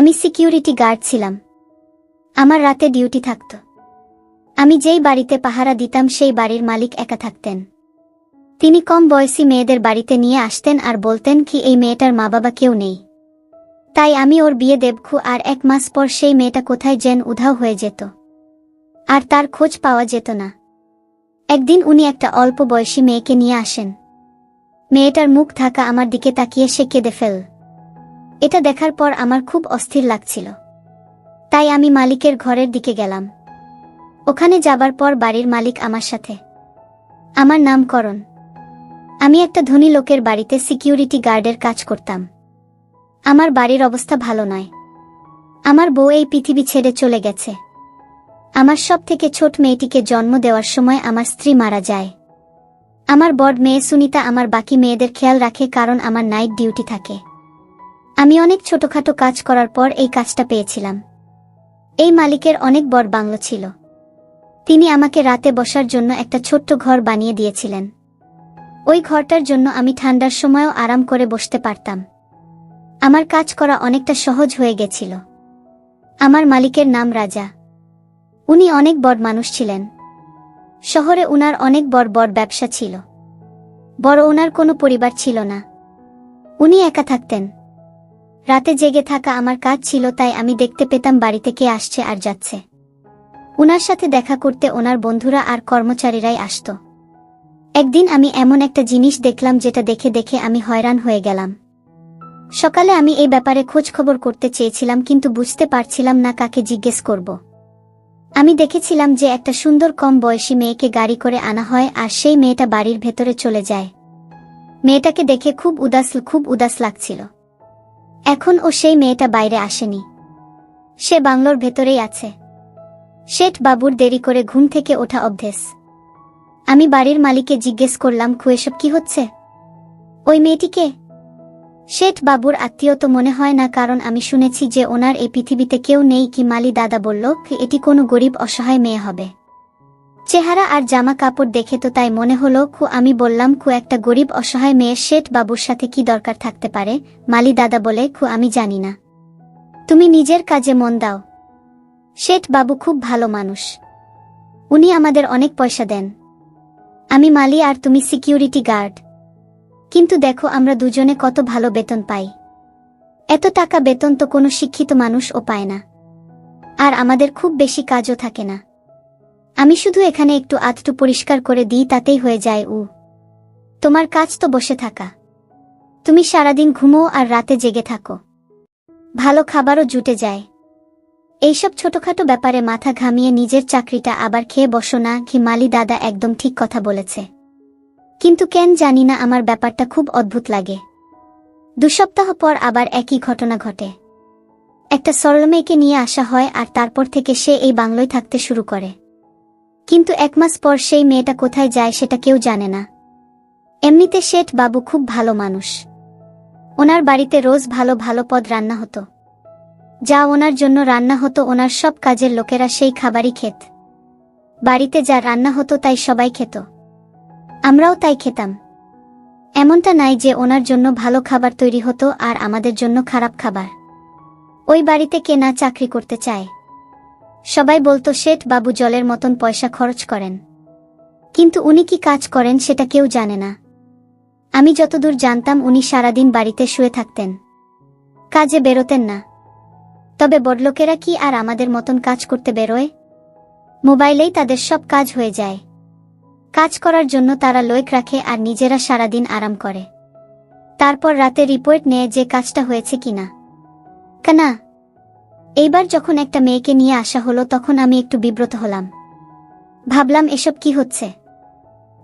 আমি security guard ছিলাম। আমার রাতে ডিউটি থাকত। আমি যেই বাড়িতে পাহারা দিতাম, সেই বাড়ির মালিক একা থাকতেন। তিনি কম বয়সী মেয়েদের বাড়িতে নিয়ে আসতেন আর বলতেন কি, এই মেয়েটার মা বাবা কেউ নেই। তাই আমি ওর বিয়ে দেবখু আর এক মাস পর সেই মেয়েটা কোথায় যেন উধাও হয়ে যেত। আর তার খোঁজ পাওয়া যেত না। একদিন উনি একটা অল্প বয়সী মেয়েকে নিয়ে আসেন। মেয়েটার মুখ থাকা আমার দিকে তাকিয়ে সে কেঁদে ফেল। এটা দেখার পর আমার খুব অস্থির লাগছিল। তাই আমি মালিকের ঘরের দিকে গেলাম। ওখানে যাবার পর বাড়ির মালিক আমার সাথে। আমার নাম করণ। আমি একটা ধনী লোকের বাড়িতে সিকিউরিটি গার্ডের কাজ করতাম। আমার বাড়ির অবস্থা ভালো নয়। আমার বউ এই পৃথিবী ছেড়ে চলে গেছে। আমার সব থেকে ছোট মেয়েটিকে জন্ম দেওয়ার সময় আমার স্ত্রী মারা যায়। আমার বড় মেয়ে সুনিতা আমার বাকি মেয়েদের খেয়াল রাখে কারণ আমার নাইট ডিউটি থাকে। আমি অনেক ছোটখাটো কাজ করার পর এই কাজটা পেয়েছিলাম। এই মালিকের অনেক বড় বাংলো ছিল। তিনি আমাকে রাতে বসার জন্য একটা ছোট্ট ঘর বানিয়ে দিয়েছিলেন। ওই ঘরটার জন্য আমি ঠান্ডার সময়ও আরাম করে বসতে পারতাম। আমার কাজ করা অনেকটা সহজ হয়ে গেছিল। আমার মালিকের নাম রাজা। উনি অনেক বড় মানুষ ছিলেন। শহরে উনার অনেক বড় বড় ব্যবসা ছিল। বড় ওনার কোনো পরিবার ছিল না। উনি একা থাকতেন। রাতে জেগে থাকা আমার কাজ ছিল, তাই আমি দেখতে পেতাম বাড়িতে কে আসছে আর যাচ্ছে। উনার সাথে দেখা করতে ওনার বন্ধুরা আর কর্মচারীরাই আসত। একদিন আমি এমন একটা জিনিস দেখলাম যেটা দেখে দেখে আমি হয়রান হয়ে গেলাম। সকালে আমি এই ব্যাপারে খোঁজ খবর করতে চেয়েছিলাম, কিন্তু বুঝতে পারছিলাম না কাকে জিজ্ঞেস করব। আমি দেখেছিলাম যে একটা সুন্দর কম বয়সী মেয়েকে গাড়ি করে আনা হয় আর সেই মেয়েটা বাড়ির ভেতরে চলে যায়। মেয়েটাকে দেখে খুব উদাস খুব উদাস লাগছিল। এখন ও সেই মেয়েটা বাইরে আসেনি। সে বাংলোর ভেতরেই আছে। শেঠ বাবুর দেরি করে ঘুম থেকে ওঠা অভ্যেস। আমি বাড়ির মালিকে জিজ্ঞেস করলাম খুয়েসব কি হচ্ছে? ওই মেয়েটিকে শেঠ বাবুর আত্মীয় তো মনে হয় না, কারণ আমি শুনেছি যে ওনার এই পৃথিবীতে কেউ নেই, কি মালি দাদা বলল এটি কোনো গরিব, অসহায় মেয়ে হবে। চেহারা আর জামা কাপড় দেখে তো তাই মনে হলো, খু, আমি বললাম, খু, একটা গরিব অসহায় মেয়ের শেঠ বাবুর সাথে কি দরকার থাকতে পারে? মালি দাদা বলে, খু, আমি জানি না। তুমি নিজের কাজে মন দাও। শেঠ বাবু খুব ভালো মানুষ। উনি আমাদের অনেক পয়সা দেন। আমি মালি আর তুমি সিকিউরিটি গার্ড। কিন্তু দেখো, আমরা দুজনে কত ভালো বেতন পাই। এত টাকা বেতন তো কোনো শিক্ষিত মানুষ ও পায় না। আর আমাদের খুব বেশি কাজও থাকে না। আমি শুধু এখানে একটু আধটু পরিষ্কার করে দিই, তাতেই হয়ে যায়, উ। তোমার কাজ তো বসে থাকা। তুমি সারাদিন ঘুমো আর রাতে জেগে থাকো। ভালো খাবারও জুটে যায়। এইসব ছোটখাটো ব্যাপারে মাথা ঘামিয়ে নিজের চাকরিটা আবার খেয়ে বসো না ঘি মালি দাদা একদম ঠিক কথা বলেছে। কিন্তু কেন জানি না আমার ব্যাপারটা খুব অদ্ভুত লাগে। দু সপ্তাহ পর আবার একই ঘটনা ঘটে। একটা সরল মেয়েকে নিয়ে আসা হয় আর তারপর থেকে সে এই বাংলোয় থাকতে শুরু করে। কিন্তু এক মাস পর সেই মেয়েটা কোথায় যায় সেটা কেউ জানে না। এমনিতে শেঠ বাবু খুব ভালো মানুষ। ওনার বাড়িতে রোজ ভালো ভালো পদ রান্না হতো। যা ওনার জন্য রান্না হতো ওনার সব কাজের লোকেরা সেই খাবারই খেত। বাড়িতে যা রান্না হতো তাই সবাই খেত। আমরাও তাই খেতাম। এমনটা নাই যে ওনার জন্য ভালো খাবার তৈরি হতো আর আমাদের জন্য খারাপ খাবার। ওই বাড়িতে কে না চাকরি করতে চায়। সবাই বলতো শেঠ বাবু জলের মতন পয়সা খরচ করেন। কিন্তু উনি কি কাজ করেন সেটা কেউ জানে না। আমি যতদূর জানতাম উনি সারাদিন বাড়িতে শুয়ে থাকতেন। কাজে বেরোতেন না। তবে বড়লোকেরা কি আর আমাদের মতন কাজ করতে বেরোয়? মোবাইলেই তাদের সব কাজ হয়ে যায়। কাজ করার জন্য তারা লোক রাখে আর নিজেরা সারাদিন আরাম করে। তারপর রাতে রিপোর্ট নেয় যে কাজটা হয়েছে কিনা। কানা এইবার যখন একটা মেয়েকে নিয়ে আসা হলো, তখন আমি একটু বিব্রত হলাম। ভাবলাম, এসব কি হচ্ছে?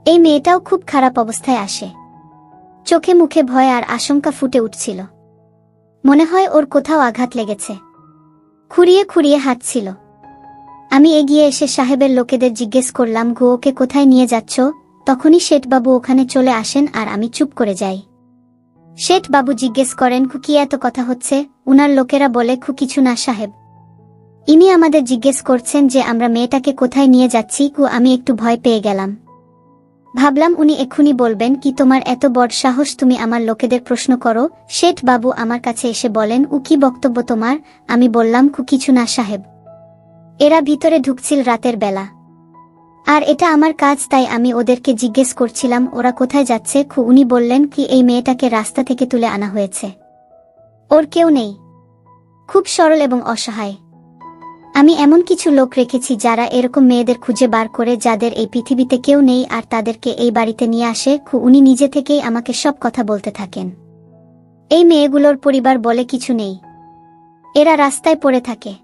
এই মেয়েটাও খুব খারাপ অবস্থায় আসে। চোখে মুখে ভয় আর আশঙ্কা ফুটে উঠছিল। মনে হয় ওর কোথাও আঘাত লেগেছে। খুঁড়িয়ে খুঁড়িয়ে হাঁটছিল। আমি এগিয়ে এসে সাহেবের লোকেদের জিজ্ঞেস করলাম, গো, ওকে কোথায় নিয়ে যাচ্ছ? তখনই শেঠবাবু ওখানে চলে আসেন আর আমি চুপ করে যাই। শেঠবাবু জিজ্ঞেস করেন, কি এত কথা হচ্ছে? উনার লোকেরা বলে, খু, কিছু না, সাহেব। ইনি আমাদের জিজ্ঞেস করছেন যে আমরা মেয়েটাকে কোথায় নিয়ে যাচ্ছি। কু আমি একটু ভয় পেয়ে গেলাম। ভাবলাম উনি এক্ষুনি বলবেন, কি তোমার এত বড় সাহস তুমি আমার লোকেদের প্রশ্ন করো? শেঠ বাবু আমার কাছে এসে বলেন, উ, কি বক্তব্য তোমার? আমি বললাম কু কিছু না, সাহেব। এরা ভিতরে ঢুকছিল রাতের বেলা। আর এটা আমার কাজ, তাই আমি ওদেরকে জিজ্ঞেস করছিলাম, ওরা কোথায় যাচ্ছে? খু, উনি বললেন, কি এই মেয়েটাকে রাস্তা থেকে তুলে আনা হয়েছে? ওর কেউ নেই। খুব সরল এবং অসহায়। আমি এমন কিছু লোক রেখেছি যারা এরকম মেয়েদের খুঁজে বার করে যাদের এই পৃথিবীতে কেউ নেই আর তাদেরকে এই বাড়িতে নিয়ে আসে উনি নিজে থেকেই আমাকে সব কথা বলতে থাকেন। এই মেয়েগুলোর পরিবার বলে কিছু নেই। এরা রাস্তায় পড়ে থাকে।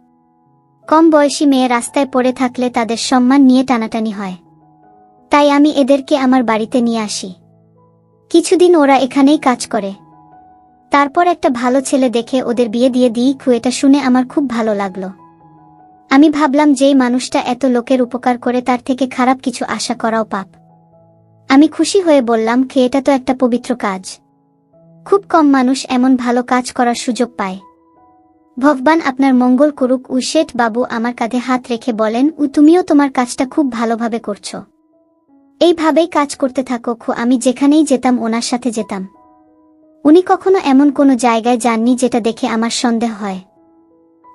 কম বয়সী মেয়ে রাস্তায় পড়ে থাকলে তাদের সম্মান নিয়ে টানাটানি হয়। তাই আমি এদেরকে আমার বাড়িতে নিয়ে আসি। কিছুদিন ওরা এখানেই কাজ করে। তারপর একটা ভালো ছেলে দেখে ওদের বিয়ে দিয়ে দিই, খু, এটা শুনে আমার খুব ভালো লাগল। আমি ভাবলাম যেই মানুষটা এত লোকের উপকার করে তার থেকে খারাপ কিছু আশা করাও পাপ। আমি খুশি হয়ে বললাম এটা তো একটা পবিত্র কাজ। খুব কম মানুষ এমন ভালো কাজ করার সুযোগ পায়। ভগবান আপনার মঙ্গল করুক, উ, শেঠ বাবু আমার কাঁধে হাত রেখে বলেন, উ, তুমিও তোমার কাজটা খুব ভালোভাবে করছ। এইভাবেই কাজ করতে থাকো, খু, আমি যেখানেই যেতাম, ওনার সাথে যেতাম। উনি কখনো এমন কোনো জায়গায় যাননি যেটা দেখে আমার সন্দেহ হয়।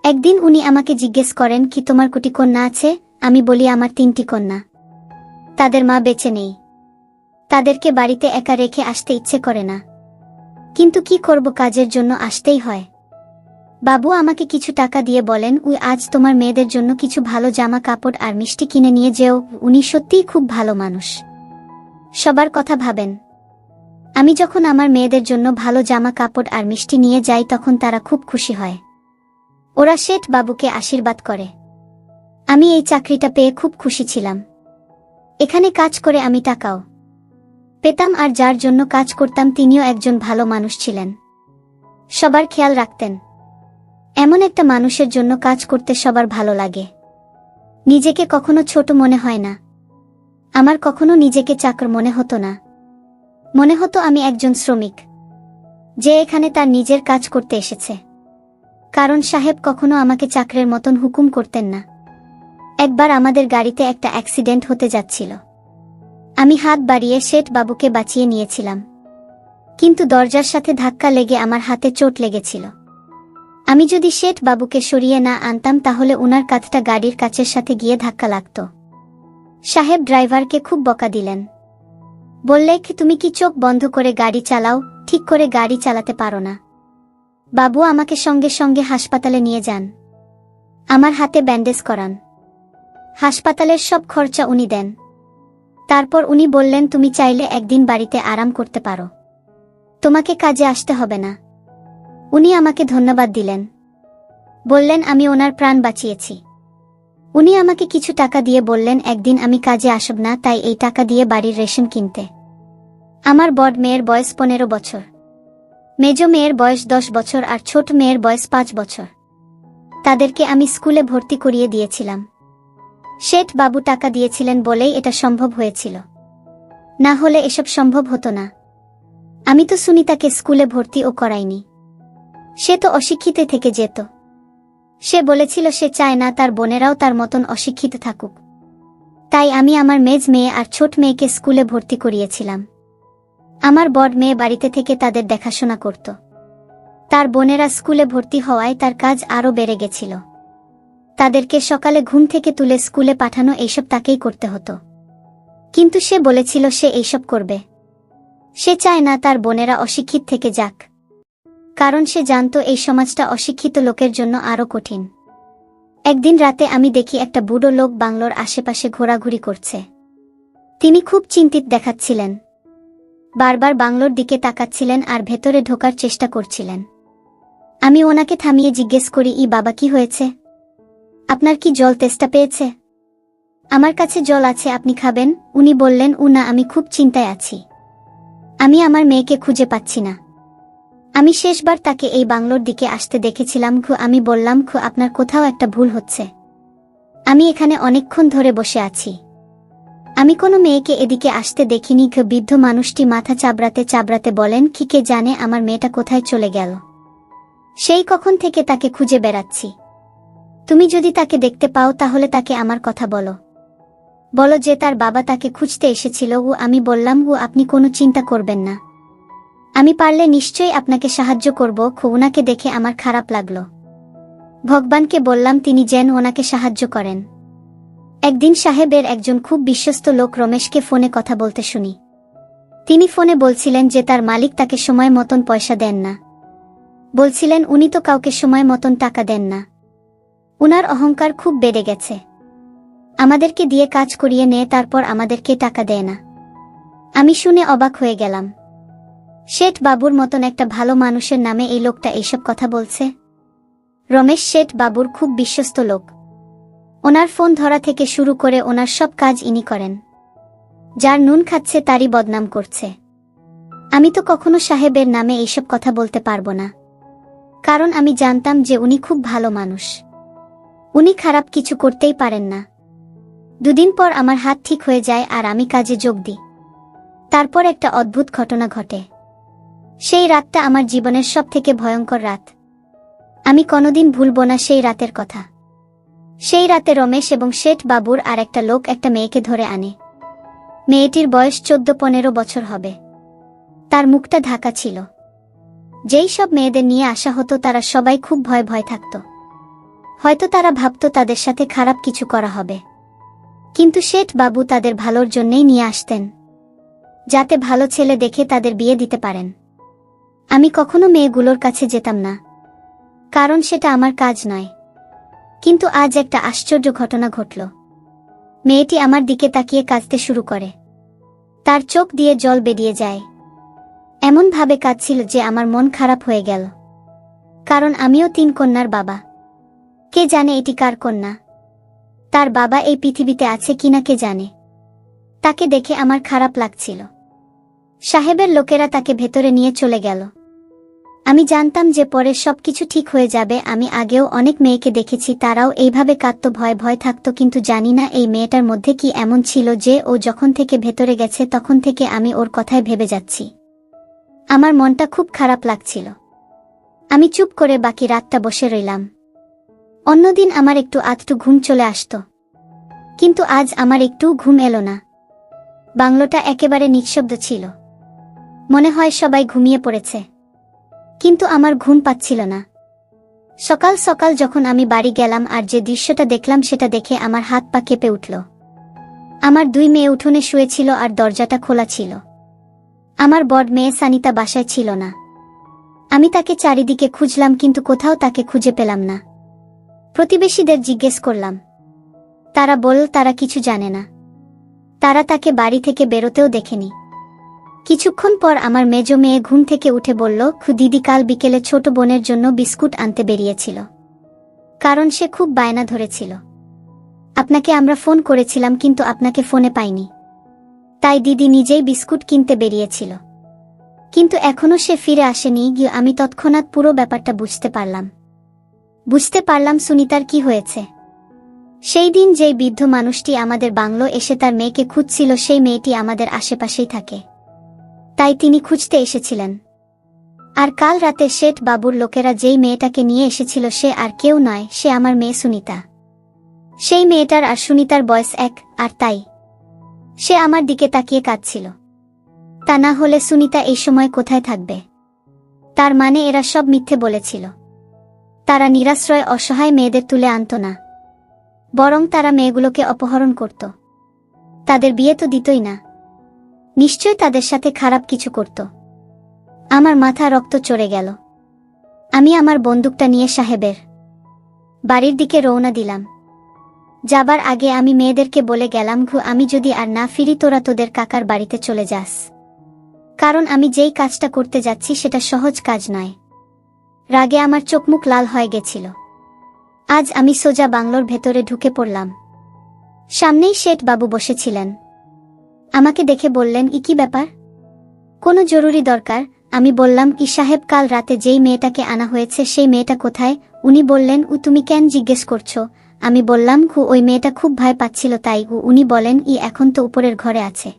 একদিন উনি আমাকে জিজ্ঞেস করেন, কি তোমার কুটি কন্যা আছে? আমি বলি, আমার তিনটি কন্যা। তাদের মা বেঁচে নেই। তাদেরকে বাড়িতে একা রেখে আসতে ইচ্ছে করে না। কিন্তু কি করব কাজের জন্য আসতেই হয়। বাবু আমাকে কিছু টাকা দিয়ে বলেন, উই, আজ তোমার মেয়েদের জন্য কিছু ভালো জামা, কাপড় আর মিষ্টি কিনে নিয়ে যেও। উনি সত্যিই খুব ভালো মানুষ। সবার কথা ভাবেন। আমি যখন আমার মেয়েদের জন্য ভালো জামা, কাপড় আর মিষ্টি নিয়ে যাই, তখন তারা খুব খুশি হয়। ওরা শেঠ বাবুকে আশীর্বাদ করে। আমি এই চাকরিটা পেয়ে খুব খুশি ছিলাম। এখানে কাজ করে আমি টাকাও পেতাম আর যার জন্য কাজ করতাম তিনিও একজন ভালো মানুষ ছিলেন। সবার খেয়াল রাখতেন। এমন একটা মানুষের জন্য কাজ করতে সবার ভালো লাগে। নিজেকে কখনো ছোট মনে হয় না। আমার কখনো নিজেকে চাকর মনে হতো না। মনে হতো আমি একজন শ্রমিক, যে এখানে তার নিজের কাজ করতে এসেছে। কারণ সাহেব কখনো আমাকে চাকরের মতন হুকুম করতেন না। একবার আমাদের গাড়িতে একটা অ্যাক্সিডেন্ট হতে যাচ্ছিল। আমি হাত বাড়িয়ে শেঠ বাবুকে বাঁচিয়ে নিয়েছিলাম। কিন্তু দরজার সাথে ধাক্কা লেগে আমার হাতে চোট লেগেছিল। আমি যদি শেঠ বাবুকে সরিয়ে না আনতাম তাহলে উনার কাঁধটা গাড়ির কাছের সাথে গিয়ে ধাক্কা লাগত। সাহেব ড্রাইভারকে খুব বকা দিলেন। বললে কি তুমি কি চোখ বন্ধ করে গাড়ি চালাও? ঠিক করে গাড়ি চালাতে পারো না। বাবু আমাকে সঙ্গে সঙ্গে হাসপাতালে নিয়ে যান। আমার হাতে ব্যান্ডেজ করান। হাসপাতালের সব খরচা উনি দেন। তারপর উনি বললেন, তুমি চাইলে একদিন বাড়িতে আরাম করতে পারো। তোমাকে কাজে আসতে হবে না। উনি আমাকে ধন্যবাদ দিলেন। বললেন, আমি ওনার প্রাণ বাঁচিয়েছি। উনি আমাকে কিছু টাকা দিয়ে বললেন, একদিন আমি কাজে আসব না, তাই এই টাকা দিয়ে বাড়ির রেশন কিনতে। আমার বড় মেয়ের বয়স পনেরো বছর। মেজ মেয়ের বয়স দশ বছর আর ছোট মেয়ের বয়স পাঁচ বছর। তাদেরকে আমি স্কুলে ভর্তি করিয়ে দিয়েছিলাম। শেঠ বাবু টাকা দিয়েছিলেন বলেই এটা সম্ভব হয়েছিল। না হলে এসব সম্ভব হতো না। আমি তো সুনিতাকে স্কুলে ভর্তি ও করাইনি। সে তো অশিক্ষিত থেকে যেত। সে বলেছিল সে চায় না তার বোনেরাও তার মতন অশিক্ষিত থাকুক। তাই আমি আমার মেজ মেয়ে আর ছোট মেয়েকে স্কুলে ভর্তি করিয়েছিলাম। আমার বড় মেয়ে বাড়িতে থেকে তাদের দেখাশোনা করত। তার বোনেরা স্কুলে ভর্তি হওয়ায় তার কাজ আরও বেড়ে গেছিল। তাদেরকে সকালে ঘুম থেকে তুলে স্কুলে পাঠানো এইসব তাকেই করতে হতো। কিন্তু সে বলেছিল সে এইসব করবে। সে চায় না তার বোনেরা অশিক্ষিত থেকে যাক। কারণ সে জানত এই সমাজটা অশিক্ষিত লোকের জন্য আরও কঠিন। একদিন রাতে আমি দেখি একটা বুড়ো লোক বাংলোর আশেপাশে ঘোরাঘুরি করছে। তিনি খুব চিন্তিত দেখাচ্ছিলেন। বারবার বাংলোর দিকে তাকাচ্ছিলেন আর ভেতরে ঢোকার চেষ্টা করছিলেন। আমি ওনাকে থামিয়ে জিজ্ঞেস করি, ই বাবা, কি হয়েছে? আপনার কি জল তেষ্টা পেয়েছে? আমার কাছে জল আছে, আপনি খাবেন? উনি বললেন, উ না, আমি খুব চিন্তায় আছি। আমি আমার মেয়েকে খুঁজে পাচ্ছি না। আমি শেষবার তাকে এই বাংলোর দিকে আসতে দেখেছিলাম, খু, আমি বললাম, খু, আপনার কোথাও একটা ভুল হচ্ছে। আমি এখানে অনেকক্ষণ ধরে বসে আছি। আমি কোনো মেয়েকে এদিকে আসতে দেখিনি বৃদ্ধ মানুষটি মাথা চাবড়াতে চাবড়াতে বলেন, কি কে জানে আমার মেয়েটা কোথায় চলে গেল? সেই কখন থেকে তাকে খুঁজে বেড়াচ্ছি। তুমি যদি তাকে দেখতে পাও তাহলে তাকে আমার কথা বলো। বলো যে তার বাবা তাকে খুঁজতে এসেছিল, ও আমি বললাম, ও, আপনি কোনো চিন্তা করবেন না। আমি পারলে নিশ্চয়ই আপনাকে সাহায্য করব ওনাকে দেখে আমার খারাপ লাগল। ভগবানকে বললাম, তিনি যেন ওনাকে সাহায্য করেন। একদিন সাহেবের একজন খুব বিশ্বস্ত লোক রমেশকে ফোনে কথা বলতে শুনি। তিনি ফোনে বলছিলেন যে তার মালিক তাকে সময় মতন পয়সা দেন না। বলছিলেন, উনি তো কাউকে সময় মতন টাকা দেন না। উনার অহংকার খুব বেড়ে গেছে। আমাদেরকে দিয়ে কাজ করিয়ে নেয় তারপর আমাদেরকে টাকা দেয় না। আমি শুনে অবাক হয়ে গেলাম। শেঠ বাবুর মতন একটা ভালো মানুষের নামে এই লোকটা এইসব কথা বলছে? রমেশ শেঠ বাবুর খুব বিশ্বস্ত লোক। ওনার ফোন ধরা থেকে শুরু করে ওনার সব কাজ ইনি করেন। যার নুন খাচ্ছে তারই বদনাম করছে। আমি তো কখনো সাহেবের নামে এইসব কথা বলতে পারব না। কারণ আমি জানতাম যে উনি খুব ভালো মানুষ। উনি খারাপ কিছু করতেই পারেন না। দুদিন পর আমার হাত ঠিক হয়ে যায় আর আমি কাজে যোগ দিই। তারপর একটা অদ্ভুত ঘটনা ঘটে। সেই রাতটা আমার জীবনের সব থেকে ভয়ঙ্কর রাত। আমি কোনোদিন ভুলব না সেই রাতের কথা। সেই রাতে রমেশ এবং শেঠ বাবুর আর একটা লোক একটা মেয়েকে ধরে আনে। মেয়েটির বয়স চোদ্দ পনেরো বছর হবে। তার মুখটা ঢাকা ছিল। যেই সব মেয়েদের নিয়ে আসা হতো তারা সবাই খুব ভয় ভয় থাকত। হয়তো তারা ভাবত তাদের সাথে খারাপ কিছু করা হবে। কিন্তু শেঠ বাবু তাদের ভালোর জন্যেই নিয়ে আসতেন। যাতে ভালো ছেলে দেখে তাদের বিয়ে দিতে পারেন। আমি কখনো মেয়েগুলোর কাছে যেতাম না। কারণ সেটা আমার কাজ নয়। কিন্তু আজ একটা আশ্চর্য ঘটনা ঘটল। মেয়েটি আমার দিকে তাকিয়ে কাঁদতে শুরু করে। তার চোখ দিয়ে জল বেরিয়ে যায়। এমনভাবে কাঁদছিল যে আমার মন খারাপ হয়ে গেল। কারণ আমিও তিন কন্যার বাবা। কে জানে এটি কার কন্যা? তার বাবা এই পৃথিবীতে আছে কিনা কে জানে? তাকে দেখে আমার খারাপ লাগছিল। সাহেবের লোকেরা তাকে ভেতরে নিয়ে চলে গেল। আমি জানতাম যে পরে সবকিছু ঠিক হয়ে যাবে, আমি আগেও অনেক মেয়েকে দেখেছি, তারাও এইভাবে কাঁদত, ভয় ভয় থাকত, কিন্তু জানি না এই মেয়েটার মধ্যে কি এমন ছিল যে ও যখন থেকে ভেতরে গেছে, তখন থেকে আমি ওর কথায় ভেবে যাচ্ছি। আমার মনটা খুব খারাপ লাগছিল। আমি চুপ করে বাকি রাতটা বসে রইলাম। অন্যদিন আমার একটু আধটু ঘুম চলে আসত। কিন্তু আজ আমার একটু ঘুম এলো না। বাংলোটা একেবারে নিঃশব্দ ছিল। মনে হয় সবাই ঘুমিয়ে পড়েছে। কিন্তু আমার ঘুম পাচ্ছিল না। সকাল সকাল যখন আমি বাড়ি গেলাম আর যে দৃশ্যটা দেখলাম সেটা দেখে আমার হাত পা কেঁপে উঠল। আমার দুই মেয়ে উঠোনে শুয়েছিল আর দরজাটা খোলা ছিল। আমার বড় মেয়ে সানিতা বাসায় ছিল না। আমি তাকে চারিদিকে খুঁজলাম কিন্তু কোথাও তাকে খুঁজে পেলাম না। প্রতিবেশীদের জিজ্ঞেস করলাম। তারা বলল, তারা কিছু জানে না। তারা তাকে বাড়ি থেকে বেরোতেও দেখেনি। কিছুক্ষণ পর আমার মেজ মেয়ে ঘুম থেকে উঠে বলল দিদি কাল বিকেলে ছোট বোনের জন্য বিস্কুট আনতে বেরিয়েছিল। কারণ সে খুব বায়না ধরেছিল। আপনাকে আমরা ফোন করেছিলাম, কিন্তু আপনাকে ফোনে পাইনি। তাই দিদি নিজেই বিস্কুট কিনতে বেরিয়েছিল। কিন্তু এখনও সে ফিরে আসেনি, গিয়ে আমি তৎক্ষণাৎ পুরো ব্যাপারটা বুঝতে পারলাম। বুঝতে পারলাম সুনিতার কি হয়েছে। সেই দিন যেই বৃদ্ধ মানুষটি আমাদের বাংলো এসে তার মেয়েকে খুঁজছিল, সেই মেয়েটি আমাদের আশেপাশেই থাকে। তাই তিনি খুঁজতে এসেছিলেন। আর কাল রাতে শেঠ বাবুর লোকেরা যেই মেয়েটাকে নিয়ে এসেছিল সে আর কেউ নয়, সে আমার মেয়ে সুনিতা। সেই মেয়েটার আর সুনিতার বয়স এক, আর তাই। সে আমার দিকে তাকিয়ে কাঁদছিল। তা না হলে সুনিতা এই সময় কোথায় থাকবে? তার মানে এরা সব মিথ্যে বলেছিল। তারা নিরাশ্রয়, অসহায় মেয়েদের তুলে আনত না। বরং তারা মেয়েগুলোকে অপহরণ করত। তাদের বিয়ে তো দিতই না। নিশ্চয় তাদের সাথে খারাপ কিছু করত। আমার মাথা রক্ত চড়ে গেল। আমি আমার বন্দুকটা নিয়ে সাহেবের বাড়ির দিকে রওনা দিলাম। যাবার আগে আমি মেয়েদেরকে বলে গেলাম, ঘু, আমি যদি আর না ফিরি, তোরা তোদের কাকার বাড়িতে চলে যাস। কারণ আমি যেই কাজটা করতে যাচ্ছি, সেটা সহজ কাজ নয়। রাগে আমার চোখমুখ লাল হয়ে গেছিল। আজ আমি সোজা বাংলোর ভেতরে ঢুকে পড়লাম। সামনেই শেঠ বাবু বসেছিলেন। আমাকে দেখে বললেন ই কি ব্যাপার? কোনো জরুরি দরকার। আমি বললাম, কি সাহেব, কাল রাতে যেই মেয়েটাকে আনা হয়েছে, সেই মেয়েটা কোথায়? উনি বললেন, উ তুমি কেন জিজ্ঞেস করছ? আমি বললাম খু ওই মেয়েটা খুব ভয় পাচ্ছিল, তাই। উ উনি বলেন, ই এখন তো উপরের ঘরে আছে।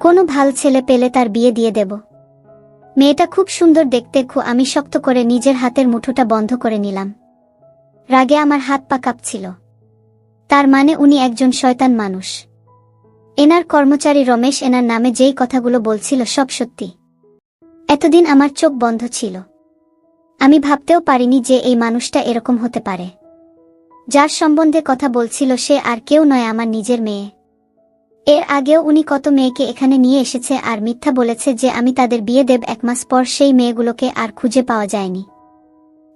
কোনো ভালো ছেলে পেলে তার বিয়ে দিয়ে দেব। মেয়েটা খুব সুন্দর দেখতে খু আমি শক্ত করে নিজের হাতের মুঠোটা বন্ধ করে নিলাম। রাগে আমার হাত পা কাঁপছিল। তার মানে উনি একজন শয়তান মানুষ। এনার কর্মচারী রমেশ এনার নামে যেই কথাগুলো বলছিল সব সত্যি। এতদিন আমার চোখ বন্ধ ছিল। আমি ভাবতেও পারিনি যে এই মানুষটা এরকম হতে পারে। যার সম্বন্ধে কথা বলছিল সে আর কেউ নয় আমার নিজের মেয়ে। এর আগেও উনি কত মেয়েকে এখানে নিয়ে এসেছে আর মিথ্যা বলেছে যে আমি তাদের বিয়ে দেব এক মাস পর সেই মেয়েগুলোকে আর খুঁজে পাওয়া যায়নি।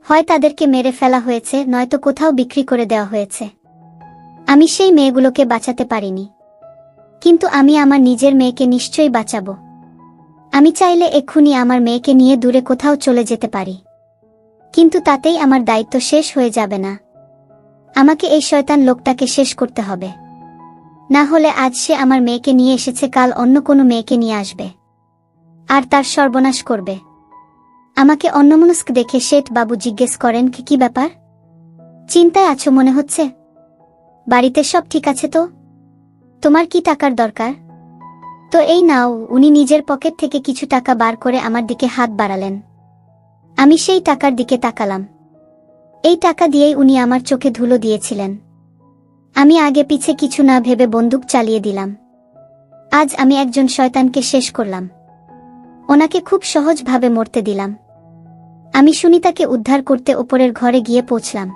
হয় তাদেরকে মেরে ফেলা হয়েছে, নয়তো কোথাও বিক্রি করে দেওয়া হয়েছে। আমি সেই মেয়েগুলোকে বাঁচাতে পারিনি। কিন্তু আমি আমার নিজের মেয়েকে নিশ্চয়ই বাঁচাবো। আমি চাইলে এক্ষুনি আমার মেয়েকে নিয়ে দূরে কোথাও চলে যেতে পারি। কিন্তু তাতেই আমার দায়িত্ব শেষ হয়ে যাবে না। আমাকে এই শয়তান লোকটাকে শেষ করতে হবে। না হলে আজ সে আমার মেয়েকে নিয়ে এসেছে, কাল অন্য কোনো মেয়েকে নিয়ে আসবে। আর তার সর্বনাশ করবে। আমাকে অন্যমনস্ক দেখে শেঠ বাবু জিজ্ঞেস করেন, কি কি ব্যাপার? চিন্তায় আছো মনে হচ্ছে? বাড়িতে সব ঠিক আছে তো? তোমার কি টাকার দরকার? তো এই নাও, উনি নিজের পকেট থেকে কিছু টাকা বার করে আমার দিকে হাত বাড়ালেন। আমি সেই টাকার দিকে তাকালাম। এই টাকা দিয়েই উনি আমার চোখে ধুলো দিয়েছিলেন। আমি আগে পিছে কিছু না ভেবে বন্দুক চালিয়ে দিলাম। আজ আমি একজন শয়তানকে শেষ করলাম। ওনাকে খুব সহজভাবে মরতে দিলাম। আমি সুনিতাকে উদ্ধার করতে ওপরের ঘরে গিয়ে পৌঁছলাম।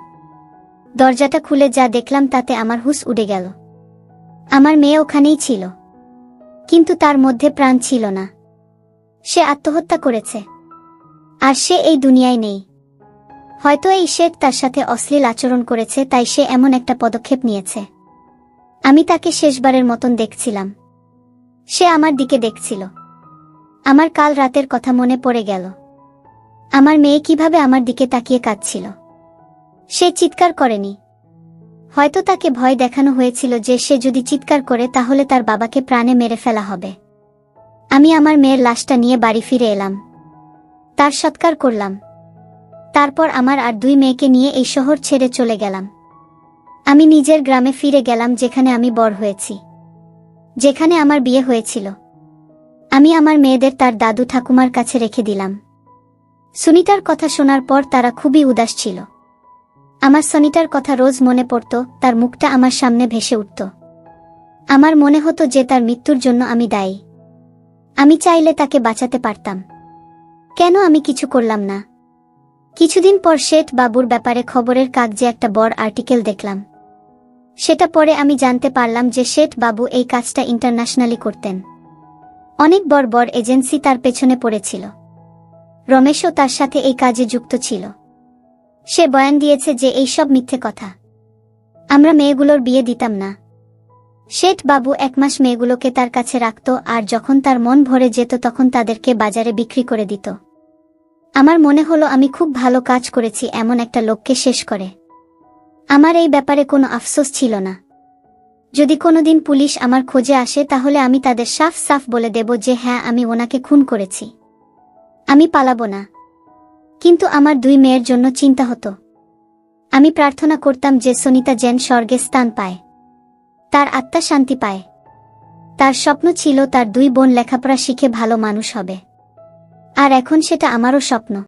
দরজাটা খুলে যা দেখলাম তাতে আমার হুস উড়ে গেল। আমার মেয়ে ওখানেই ছিল। কিন্তু তার মধ্যে প্রাণ ছিল না। সে আত্মহত্যা করেছে। আর সে এই দুনিয়ায় নেই। হয়তো এই শেঠ তার সাথে অশ্লীল আচরণ করেছে, তাই সে এমন একটা পদক্ষেপ নিয়েছে। আমি তাকে শেষবারের মতন দেখছিলাম। সে আমার দিকে দেখছিল। আমার কাল রাতের কথা মনে পড়ে গেল। আমার মেয়ে কীভাবে আমার দিকে তাকিয়ে কাঁদছিল। সে চিৎকার করেনি। হয়তো তাকে ভয় দেখানো হয়েছিল যে সে যদি চিৎকার করে তাহলে তার বাবাকে প্রাণে মেরে ফেলা হবে। আমি আমার মেয়ের লাশটা নিয়ে বাড়ি ফিরে এলাম। তার সৎকার করলাম। তারপর আমার আর দুই মেয়েকে নিয়ে এই শহর ছেড়ে চলে গেলাম। আমি নিজের গ্রামে ফিরে গেলাম যেখানে আমি বড় হয়েছি। যেখানে আমার বিয়ে হয়েছিল। আমি আমার মেয়েদের তার দাদু ঠাকুমার কাছে রেখে দিলাম। সুনিতার কথা শোনার পর তারা খুবই উদাস ছিল। আমার সনিটার কথা রোজ মনে পড়ত, তার মুখটা আমার সামনে ভেসে উঠত। আমার মনে হতো যে তার মৃত্যুর জন্য আমি দায়ী। আমি চাইলে তাকে বাঁচাতে পারতাম। কেন আমি কিছু করলাম না? কিছুদিন পর শেঠ বাবুর ব্যাপারে খবরের কাগজে একটা বড় আর্টিকেল দেখলাম। সেটা পরে আমি জানতে পারলাম যে শেঠ বাবু এই কাজটা ইন্টারন্যাশনালি করতেন। অনেক বড় বড় এজেন্সি তার পেছনে পড়েছিল। রমেশও তার সাথে এই কাজে যুক্ত ছিল। সে বয়ান দিয়েছে যে এই সব মিথ্যে কথা। আমরা মেয়েগুলোর বিয়ে দিতাম না। শেঠ বাবু এক মাস মেয়েগুলোকে তার কাছে রাখত আর যখন তার মন ভরে যেত তখন তাদেরকে বাজারে বিক্রি করে দিত। আমার মনে হলো আমি খুব ভালো কাজ করেছি এমন একটা লোককে শেষ করে। আমার এই ব্যাপারে কোনো আফসোস ছিল না। যদি কোনোদিন পুলিশ আমার খোঁজে আসে তাহলে আমি তাদের সাফ সাফ বলে দেব যে হ্যাঁ আমি ওনাকে খুন করেছি। আমি পালাবো না। কিন্তু আমার দুই মেয়ের জন্য চিন্তা হতো। আমি প্রার্থনা করতাম যে সনিতা যেন স্বর্গে স্থান পায়। তার আত্মা শান্তি পায়। তার স্বপ্ন ছিল তার দুই বোন লেখাপড়া শিখে ভালো মানুষ হবে। আর এখন সেটা আমারও স্বপ্ন।